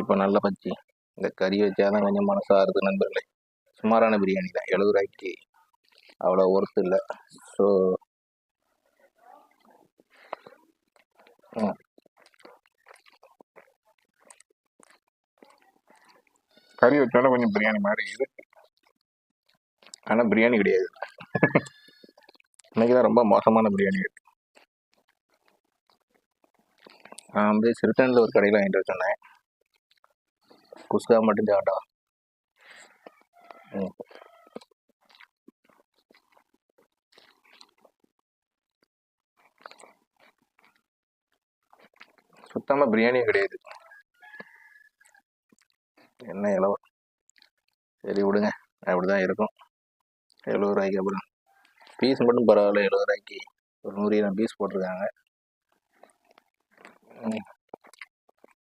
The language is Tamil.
இப்போ நல்ல பஜ்ஜி. இந்த கறி வச்சாதான் கொஞ்சம் மனசாருது நண்பர்களே. சுமாரான பிரியாணி தான். எழுபது ரூபாய்க்கு அவ்வளோ ஒர்த்து இல்லை ஸோ கறி வச்சாலும் கொஞ்சம் பிரியாணி மாதிரி இது ஆனால் பிரியாணி கிடையாது. இன்னைக்கு தான் ரொம்ப மோசமான பிரியாணி இருக்கு. நான் வந்து சிறுத்தனில் ஒரு கடையில் வாங்கிட்டு வர சொன்னேன். குஸ்கா மட்டும் சாப்பிட்டோம் ம். சுத்தமாக பிரியாணியும் கிடையாது. என்ன இலவ சரி விடுங்க. அப்படி தான் இருக்கும். எழுபது ரூபாய்க்கு அப்புறம். பீஸ் மட்டும் பரவாயில்ல. எழுபது ரூபாய்க்கு ஒரு நூறு கிராம் பீஸ் போட்டிருக்காங்க. ம்.